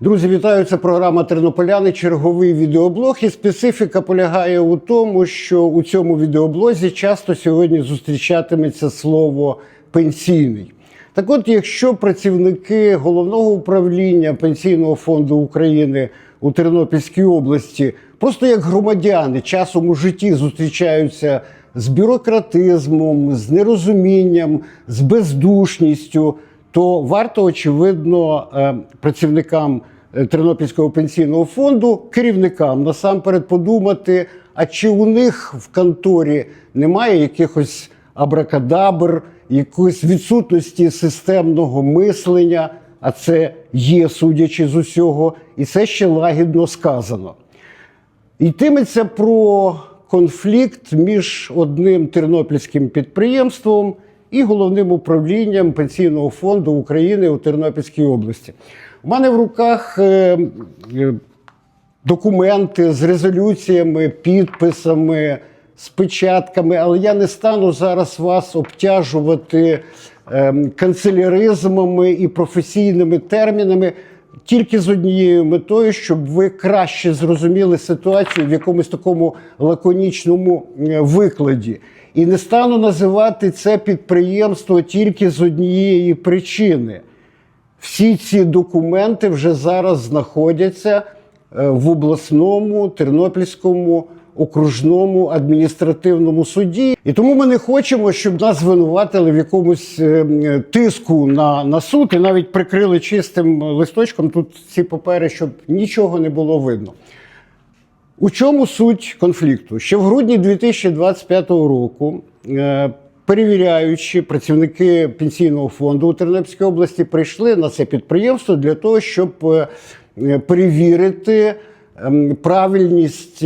Друзі, вітаю! Це програма Тернополяни. Черговий відеоблог. І специфіка полягає у тому, що у цьому відеоблозі часто сьогодні зустрічатиметься слово пенсійний. Так от, якщо працівники головного управління Пенсійного фонду України у Тернопільській області, просто як громадяни, часом у житті зустрічаються з бюрократизмом, з нерозумінням, з бездушністю, то варто очевидно е, працівникам е, Тернопільського пенсійного фонду, керівникам насамперед подумати, а чи у них в конторі немає якихось абракадабр, якоїсь відсутності системного мислення, а це є, судячи з усього, і це ще лагідно сказано. Йтиметься про конфлікт між одним тернопільським підприємством і головним управлінням Пенсійного фонду України у Тернопільській області. У мене в руках е, е, документи з резолюціями, підписами, з печатками, але я не стану зараз вас обтяжувати ем, канцеляризмами і професійними термінами. Тільки з однією метою, щоб ви краще зрозуміли ситуацію в якомусь такому лаконічному е, викладі. І не стану називати це підприємство тільки з однієї причини. Всі ці документи вже зараз знаходяться е, в обласному Тернопільському окружному адміністративному суді. І тому ми не хочемо, щоб нас звинуватили в якомусь е, тиску на, на суд і навіть прикрили чистим листочком тут ці папери, щоб нічого не було видно. У чому суть конфлікту? Ще в грудні 2025 року, е, перевіряючи працівники пенсійного фонду у Тернопільській області, прийшли на це підприємство для того, щоб е, перевірити ем, правильність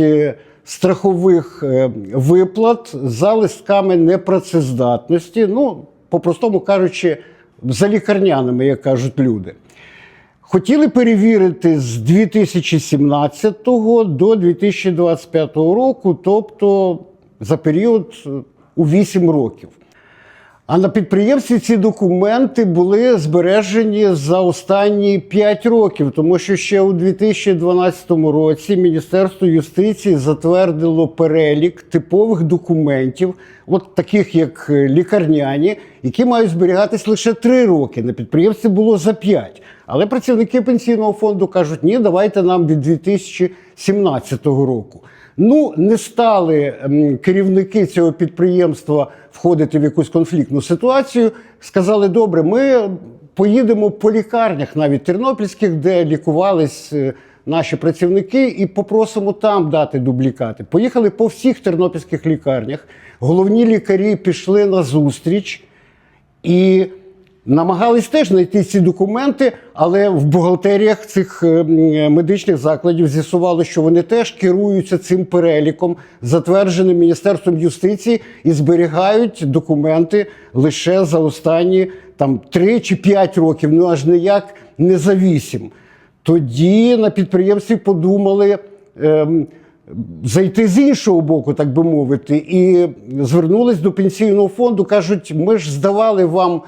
страхових е, виплат за листками непрацездатності. Ну, по-простому кажучи, за лікарняними, як кажуть люди. Хотіли перевірити з 2017 до 2025 року, тобто за період е, у 8 років. А на підприємстві ці документи були збережені за останні 5 років, тому що ще у 2012 році Міністерство юстиції затвердило перелік типових документів, от таких як е, лікарняні, які мають зберігатись лише 3 роки. На підприємстві було за 5. Але працівники пенсійного фонду кажуть, ні, давайте нам від 2017 року. Ну, не стали керівники цього підприємства входити в якусь конфліктну ситуацію. Сказали, добре, ми поїдемо по лікарнях, навіть тернопільських, де лікувались е, наші працівники, і попросимо там дати дублікати. Поїхали по всіх тернопільських лікарнях. Головні лікарі пішли на зустріч і намагались теж знайти ці документи, але в бухгалтеріях цих е, медичних закладів з'ясувало, що вони теж керуються цим переліком, затвердженим Міністерством юстиції, і зберігають документи лише за останні там 3 чи 5 років, ну аж ніяк не за 8. Тоді на підприємстві подумали. ем, зайти з іншого боку, так би мовити, і звернулись до пенсійного фонду. кажуть, ми ж здавали вам е,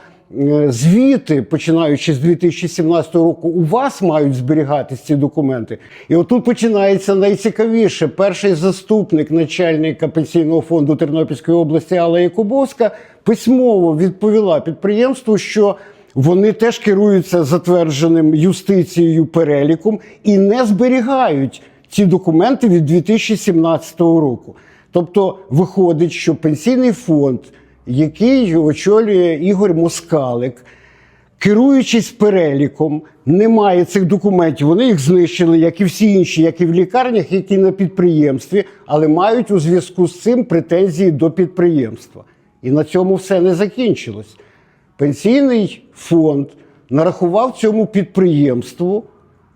звіти, починаючи з 2017 року, у вас мають зберігатись ці документи. І отут починається найцікавіше. Перший заступник начальника пенсійного фонду Тернопільської області Алла Якубовська письмово відповіла підприємству, що вони теж керуються затвердженим юстицією переліком і не зберігають ці документи від 2017 року. Тобто виходить, що пенсійний фонд, який очолює Ігор Москалик, керуючись переліком, не має цих документів. Вони їх знищили, як і всі інші, як і в лікарнях, як і на підприємстві, але мають у зв'язку з цим претензії до підприємства. І на цьому все не закінчилось. Пенсійний фонд нарахував цьому підприємству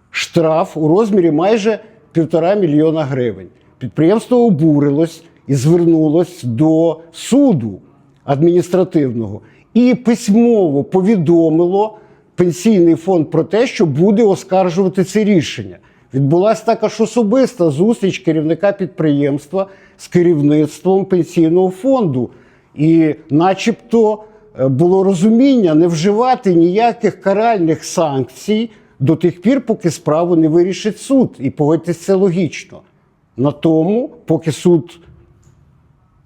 штраф у розмірі майже півтора мільйона гривень. Підприємство обурилось і звернулось до суду адміністративного і письмово повідомило пенсійний фонд про те, що буде оскаржувати це рішення. Відбулася також особиста зустріч керівника підприємства з керівництвом пенсійного фонду. І, начебто, е, було розуміння не вживати ніяких каральних санкцій до тих пір, поки справу не вирішить суд. І погодьтесь, це логічно. На тому, поки суд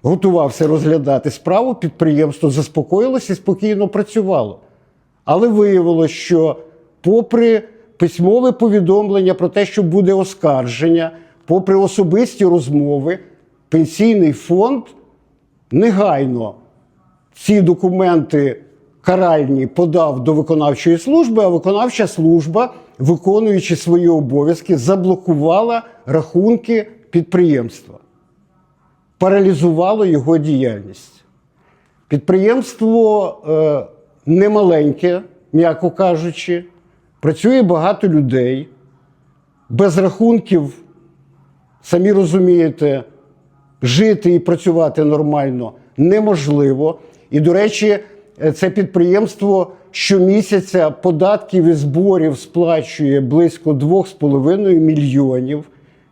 готувався розглядати справу, підприємство заспокоїлося і спокійно працювало. Але виявилося, що попри письмове повідомлення про те, що буде оскарження, попри особисті розмови, пенсійний фонд негайно ці документи каральні подав до виконавчої служби, а виконавча служба, виконуючи свої обов'язки, заблокувала рахунки підприємства, паралізувало його діяльність. Підприємство е, немаленьке, м'яко кажучи, працює багато людей, без рахунків, самі розумієте, жити і працювати нормально неможливо. І, до речі, е, це підприємство щомісяця податків і зборів сплачує близько 2,5 мільйонів.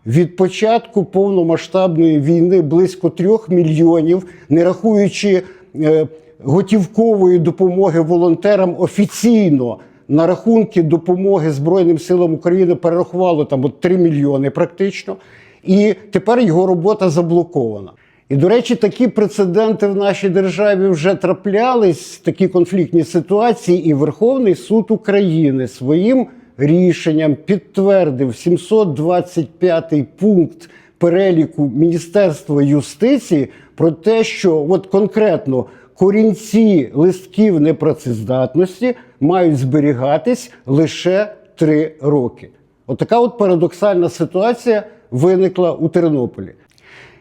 Від початку повномасштабної війни близько 3 мільйонів, не рахуючи е, готівкової допомоги волонтерам офіційно на рахунки допомоги Збройним силам України перерахувало там от 3 мільйони практично. І тепер його робота заблокована. І, до речі, такі прецеденти в нашій державі вже траплялись, такі конфліктні ситуації, і Верховний суд України своїм рішенням підтвердив 725 пункт переліку Міністерства юстиції про те, що от конкретно корінці листків непрацездатності мають зберігатись лише три роки. Отака от парадоксальна ситуація виникла у Тернополі.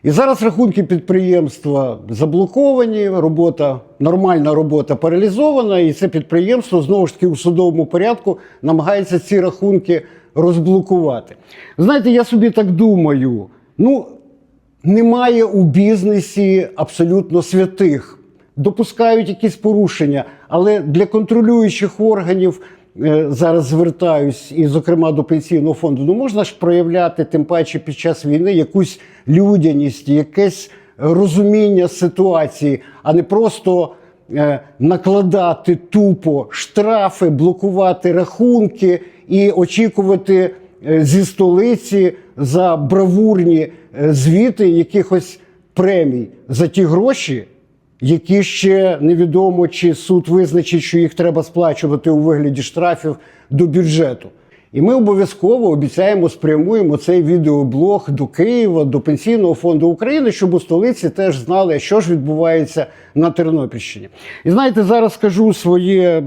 І зараз рахунки підприємства заблоковані, робота, нормальна робота паралізована, і це підприємство знову ж таки у судовому порядку намагається ці рахунки розблокувати. Знаєте, я собі так думаю: ну, немає у бізнесі абсолютно святих, допускають якісь порушення, але для контролюючих органів. Е, Зараз звертаюсь, і, зокрема, до пенсійного фонду. Ну можна ж проявляти, тим паче під час війни, якусь людяність, якесь розуміння ситуації, а не просто е, накладати тупо штрафи, блокувати рахунки і очікувати е, зі столиці за бравурні звіти якихось премій за ті гроші, які ще невідомо, чи суд визначить, що їх треба сплачувати у вигляді штрафів до бюджету. І ми обов'язково обіцяємо спрямуємо цей відеоблог до Києва, до Пенсійного фонду України, щоб у столиці теж знали, що ж відбувається на Тернопільщині. І знаєте, зараз скажу своє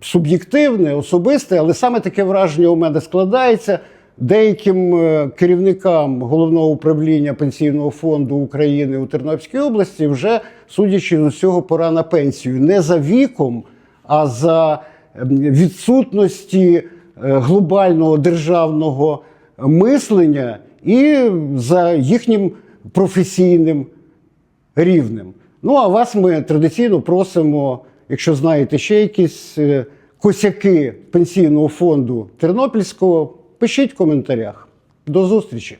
суб'єктивне, особисте, але саме таке враження у мене складається. Деяким е, керівникам головного управління пенсійного фонду України у Тернопільській області вже, судячи з усього, пора на пенсію не за віком, а за відсутності е, глобального державного мислення і за їхнім професійним рівнем. Ну а вас ми традиційно просимо, якщо знаєте ще якісь е, косяки пенсійного фонду Тернопільського, пишіть в коментарях. До зустрічі!